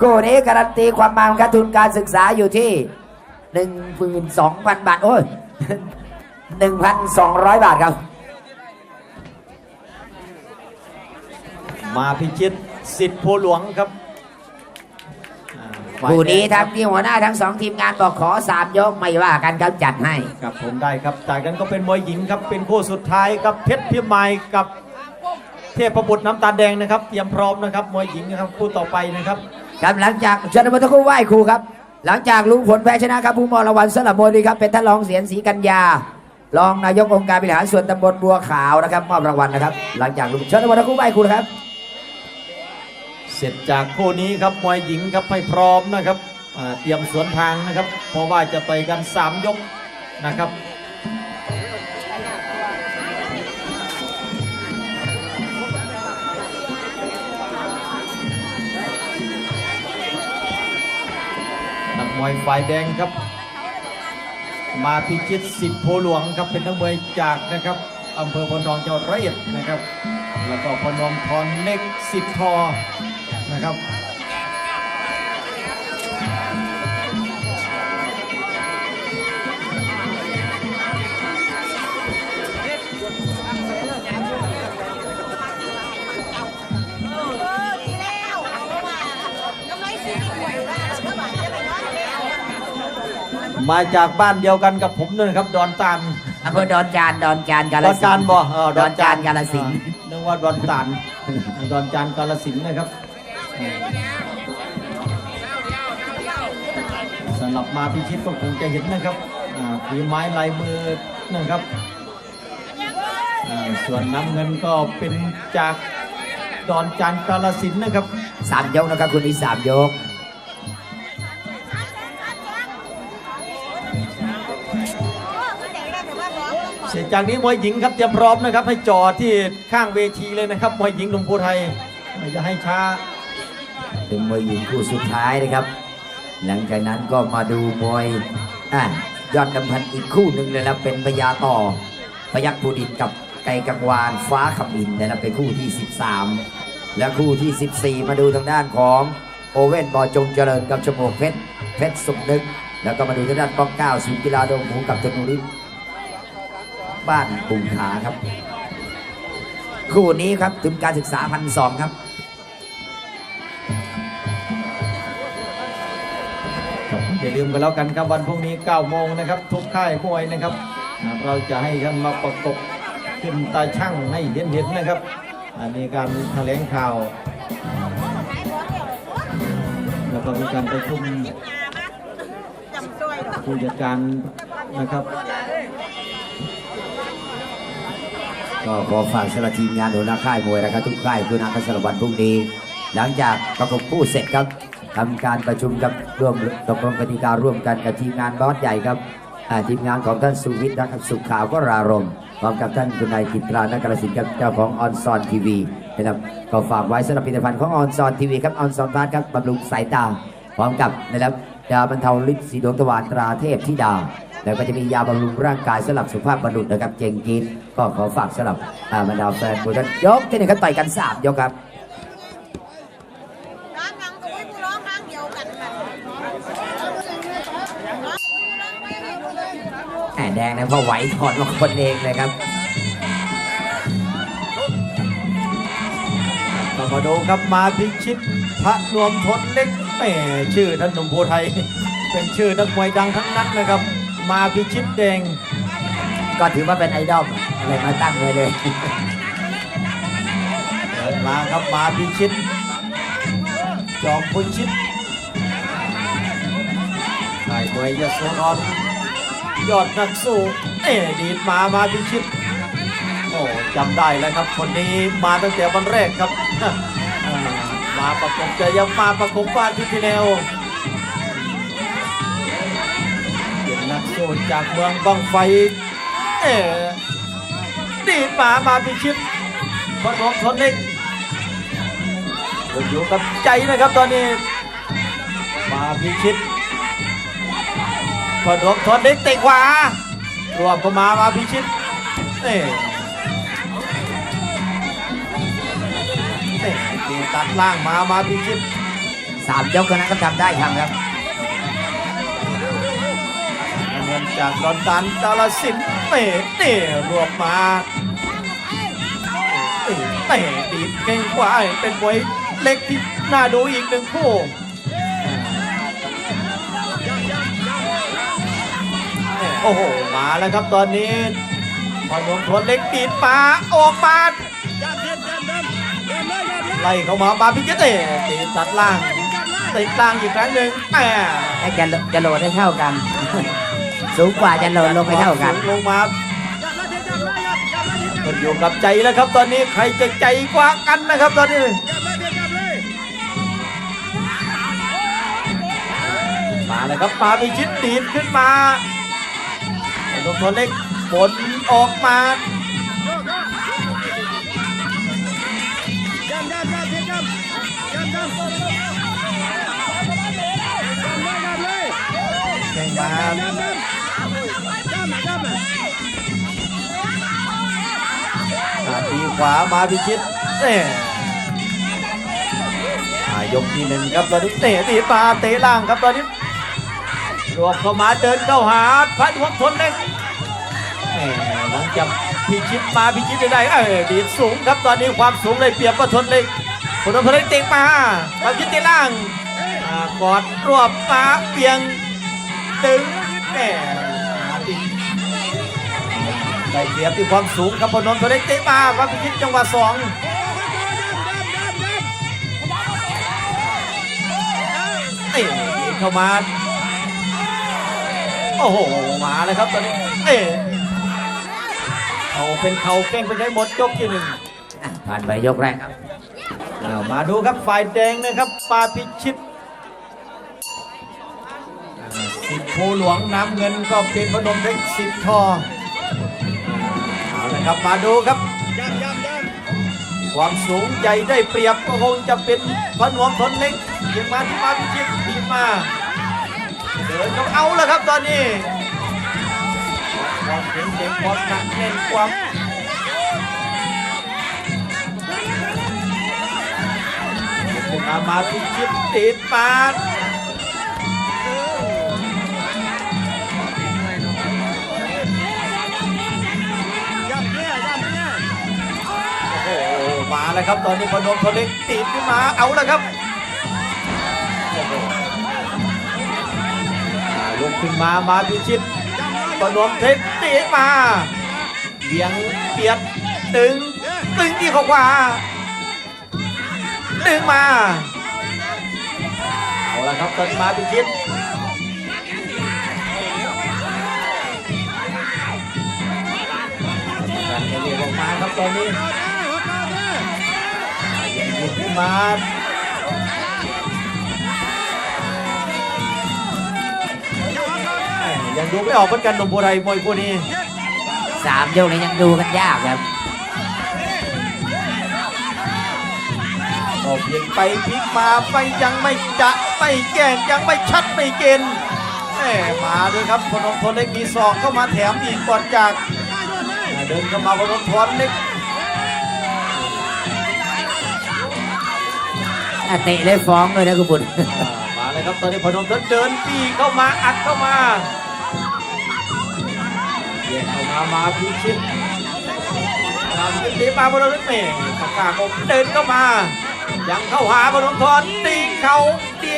คู่นี้การันตีความมันครับทุนการศึกษาอยู่ที่หนึ่งหมื่นสองพันบาท โอ้ยหนึ่งพันสองร้อยบาทครับ มาพิชิตสิทธิ์ภูหลวงครับอ่าคู่นี้ฝ่ายแดงทั้งที่หัวหน้าทั้งสองทีมงานบอกขอสามยกไม่ว่ากันครับจัดให้ครับผมได้ครับจากนั้นก็เป็นมวยหญิงครับเป็นคู่สุดท้ายกับเพชรพิมายกับเทพบุตรน้ำตาลแดงนะครับเตรียมพร้อมนะครับมวยหญิงนะครับคู่ต่อไปนะครับ ครับหลังจากชนบทคู่ไหว้ครูครับ หลังจากรู้ผลแพ้ชนะครับผู้มอรวัลสำหรับมวยนี้ครับเป็นท่านรองเสียนศรีกัญญารองนายกองค์การบริหารส่วนตำบลบัวขาวนะครับมอบรางวัลนะครับ หลังจากรู้ชนบทคู่ไหว้ครูนะครับ เสร็จจากคู่นี้ครับมวยหญิงครับให้พร้อมนะครับอ่าเตรียมสวนทางนะครับ เพราะว่าจะต่อยกัน 3 ยกนะครับ มวยฝ่ายแดงครับ มาพิชิตสิทธิ์โพหลวงครับเป็นนักมวยจากนะครับอำเภอพนองจังหวัดร้อยองนะครับ แล้วก็พนมทรเล็กสิทธิ์ทอนะครับ มาจากบ้านเดียวกันกับผมด้วยนะครับ ดอนตานอำเภอดอนจานดอนจานกาฬดอนสิจานธุ์บ่เออดอนจานกาฬสินธุ์ เออนึกว่าดอนตานดอนจานกาลสินธุ์นะครับสำหรับมาพิชิตก็คงจะเห็นนะครับอ่าฝีไม้ลายมือนะครับอ่าส่วนน้ำเงินก็เป็นจากดอนจานกาลสินธุ์นะครับ สามยกนะครับคุณนี้สามยก จากนี้มวยหญิงครับเตรียมพร้อมนะครับ ให้จอดที่ข้างเวทีเลยนะครับมวยหญิงหนุ่มภูไทยไม่จะให้ช้า เป็นมวยหญิงคู่สุดท้ายนะครับ หลังจากนั้นก็มาดูมวยอะยอดกำพันอีกคู่หนึ่งเลยนะเป็นพญาต่อพยักภูดิตกับไก่กังวานฟ้าขมินนะครับเป็นคู่ที่ 13 และคู่ที่ 14 มาดูทางด้านของโอเว่นบอจงเจริญกับชโมกเพชรเพชรสุขนึก แล้วก็มาดูทางด้านป้องเก้าศูนย์กีฬาโดมหูกับธนูริศ บ้านบุงขาครับ คู่นี้ครับทุนการศึกษาพันสองครับอย่าลืมกันแล้วกันครับวันพรุ่งนี้9โมงนะครับทุกค่ายมวยนะครับ เราจะให้ท่านมาประกบขึ้นตาช่างให้เห็นเห็นๆนะครับมีการแถลงข่าว แล้วก็มีการประชุมผู้จัดการนะครับ ก็ขอฝากสำหรับทีมงานหัวหน้าค่ายมวยนะครับทุกค่ายคือนักสำหรับวันพรุ่งนี้ หลังจากประกบคู่เสร็จครับทำการประชุมกับร่วมตกลงกติการ่วมกันกับทีมงานบอสใหญ่ครับทีมงานของท่านสุวิทย์นะครับสุขขาวก็รารมพร้อมกับท่านคุณนายกิตรานักกรสินธุ์ครับเจ้าของออนซอนทีวีนะครับก็ฝากไว้สำหรับผลิตภัณฑ์ของออนซอนทีวีครับออนซอนพาร์ทครับบำรุงสายตาพร้อมกับนะครับยาบรรเทาฤทธิ์สีดวงตะวันตราเทพธิดา แล้วก็จะมียาบำรุงร่างกายสำหรับสุขภาพบรรลุนะครับ เจงกินก็ขอฝากสำหรับอ่าบรรดาแฟนมวยท่านยกที่หนึ่งครับต่อยกันสามยกครับร้อบแดงนะเพราะไหวถอดมาคนเองเลยครับก็มาดูครับมาพิชิตพระนวมทนเล็กแหมชื่อท่านหนุ่มโพไทย เป็นชื่อนักมวยดังทั้งนั้นนะครับ มาพิชิตแดงก็ถือว่าเป็นไอดอลเลยมาตั้งไว้เลยเดินมาครับมาพิชิต จอมพุชิตไอ้มวยยโสธรยอดนักสู้เอ๊ดีดมามาพิชิตโอ้จำได้แล้วครับคนนี้มาตั้งแต่วันแรกครับอ่ามาประกบจะยังมาประกบบ้านพิธีแนว จากเมืองบังไฟ เอ๊ดีดมามาพิชิตพนมทนเล็กอยู่กับใจนะครับตอนนี้ มาพิชิตพนมทนเล็กเตะขวารวมเข้ามามาพิชิตเอ๊เอ๊ตีตัดล่างมามาพิชิตสามยกเท่านั้นก็ทำได้ครับ จากดอนตันกาลสินเตะเตะรวบมาเตะเตะดีเก่งกว่าเป็นมวยเล็กที่น่าดูอีกหนึ่งคู่โอ้โห มาแล้วครับตอนนี้พอหนวงทวนเล็กตีดมาออกมาไล่เข้ามาบาพิกเตะตีตัดล่างติดล่างอีกครั้งหนึ่งแหมให้จะจะโหลดให้เท่ากัน สูงกว่าจะโหลดลงไม่เท่ากันสูงลงมาขึ้นอยู่กับใจแล้วครับ ตอนนี้ใครจะใจกว่ากันนะครับ ตอนนี้มาเลยครับมาพิชิตตีดขึ้นมาไอ้นกตัวเล็กบนออกมาแข่งมา ขวามาพิชิตเน่อ่ายกที่หนึ่งครับตอนนี้เตะตีมาเตะล่างครับตอนนี้รวบเข้ามาเดินเข้าหาพระดวงทนเล็กหลังจากพิชิตมาพิชิตได้เออดีสูงครับตอนนี้ความสูงเลยเปรียบพระทนเล็กพระทนเล็กเตะมามาพิชิตเตะล่างกอดรวบมาเปียงดึงแหม ได้เปรียบที่ความสูงครับพนนท์ตัวเล็กเตะมาพระพิชิตจังหวะสองเตะเข้ามาโอ้โหมาเลยครับตอนนี้เตะเขาเป็นเขาเก่งไปใช้หมดยกที่หนึ่งอะผ่านไปยกแรกครับเอามาดูครับฝ่ายแดงนะครับปาพิชิตสิบภูหลวงน้ำเงินก็เป็นพนมเล็กสิบทอเอาละ ครับมาดูครับความสูงใหญ่ได้เปรียบก็คงจะเป็นพนวมทนเล็กยังมาที่มาพิชิตทีมมาเดินก็เอาแล้วครับตอนนี้ความเก่งเก่งความหนักแน่นความมามาพิชิตติดปาด แล้วครับ ตอนนี้พนมทนเล็กติดขึ้นมาเอาแล้วครับลุกขึ้นมามาพิชิตพนมเทคติดมาเบียงเปียดตึงตึงที่ขวาดึงมาเอาละครับตอนมาพิชิตการเรียกออกมาครับตอนนี้ ยังหยิบขึ้นมาแหม่ยังดูไม่ออกเหมือนกันหนุ่มโบราณมวยคู่นี้สามยกนี้ยังดูกันยากครับก็เพียงไปพลิกมาไปยังไม่จะไม่แจ้งยังไม่ชัดไม่เกณฑ์แหมมาด้วยครับพนมทนเล็กมีศอกเข้ามาแถมอีกก่อนจากอ่าเดินเข้ามาพนมทนเล็ก อะเตะได้ฟ้องเลยนะคุณบุญอ่ามาเลยครับตอนนี้พนมทนเดินปีเข้ามาอัดเข้ามาเยี่ยเข้ามามาพิชิตมาพิชิตตีมาพนมทนเมย์ปากกาคมเดินเข้ามา ยังเข้าหาพนมทนตีเข่าตี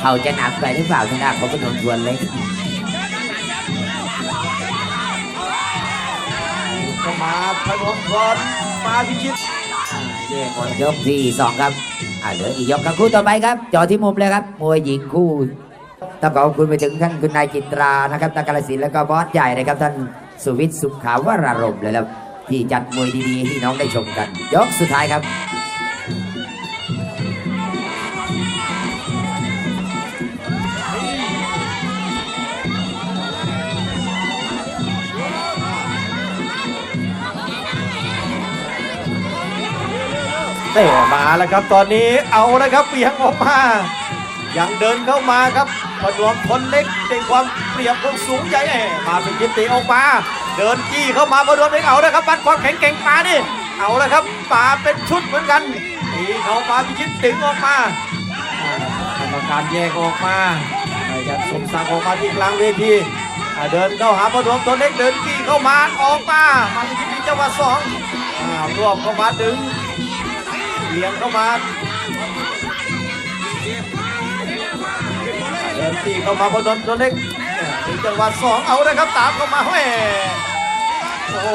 เขาจะหนักไปหรือเปล่าทางด้านของพนมทวนเล็ก เข้ามาพนมทนมาพิชิตเย่หมดยกที่สองครับอ่าเหลืออีกยกครับคู่ต่อไปครับ จอที่มุมเลยครับมวยหญิงคู่ต้องขอบคุณไปถึงท่านคุณนายจิตรานะครับตากาลสิลป์แล้วก็บอสใหญ่นะครับ ท่านสุวิทย์สุขาวรารมณ์เลยครับที่จัดมวยดีๆให้น้องได้ชมกัน ยกสุดท้ายครับ เตะมาแล้วครับตอนนี้เอาแล้วครับเบี่ยงออกมายังเดินเข้ามาครับพนวมทนเล็กในความเปรียบความสูงใหญ่มาเป็นยินตีออกมา เดินจี้เข้ามาพนวมเล็กเอาแล้วครับปัดความแข็งแกร่งมานี่เอาแล้วครับมาเป็นชุดเหมือนกันตีเขามาพิชิตดึงออกมากรรมการแยกออกมายัดสมศักดิ์ออกมาที่กลางเวทีเดินเข้าหาพอดวงตัวเล็กเดินกี้เข้ามาออกมามาพิชิตจังหวะสองรวบเข้ามาดึง เลี้ยงเข้ามาเดินตีเข้ามาพอดนตัวเล็กถึงจังหวะสองเอาเลยครับตามเข้ามาแหมโอ้โห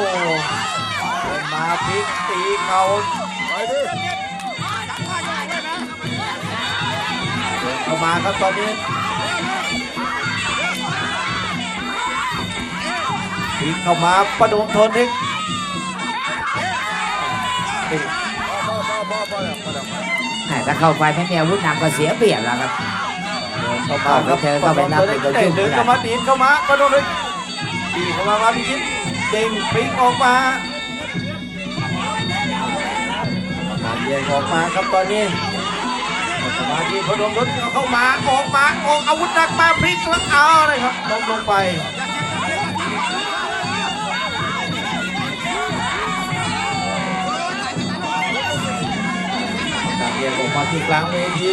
มาพลิกตีเขาเดินเข้ามาครับตอนนี้พลิกเข้ามาประดมทนเล็ก แหม่ถ้าเข้าไปไม่มีอาวุธหนักก็เสียเปรียบแล้วครับเข้ามาครับเธอเข้าไปนับเป็นตัวยุ่งเดินเข้ามาตีนเข้ามาประดมเล็กตีเข้ามามาพิชิตเด้งพลิกออกมาการแยกออกมาครับตอนนี้สมาธิพนมรถเข้ามาออกมาออกอาวุธหนักมาพลิกแล้วเอาเลยครับล้มลงไป มาที่กลางเวที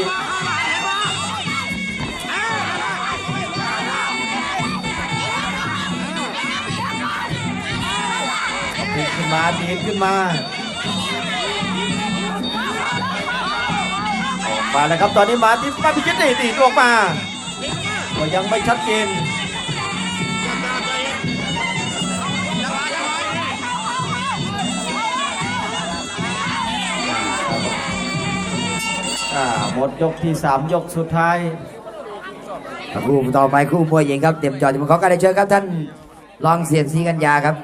พลิกขึ้นมาตีขึ้นมามาแล้วครับตอนนี้มาที่มาพิชิตนี่ตีออกมา ก็ยังไม่ชัดเจน อ่าหมดยกที่ 3 ยกสุดท้ายคู่ต่อไปคู่มวยหญิงครับเตรียมจอจะมาขอการได้เชิญครับท่านรองเสียงสีกัญญาครับ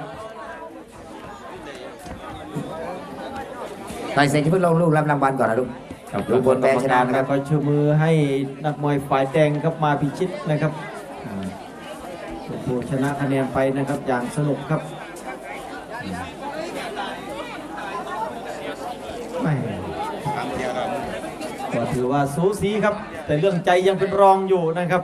ต่อยเสร็จที่เพิ่งลงลูกรับรางวัลก่อนนะลูกลูกบนแพ้ชนะนะครับก็ชูมือให้นักมวยฝ่ายแดงครับมาพิชิตนะครับอ่าเป็นผู้ชนะคะแนนไปนะครับอย่างสนุกครับแม่ก็ ถือว่าสูสีครับ แต่เรื่องใจยังเป็นรองอยู่นะครับ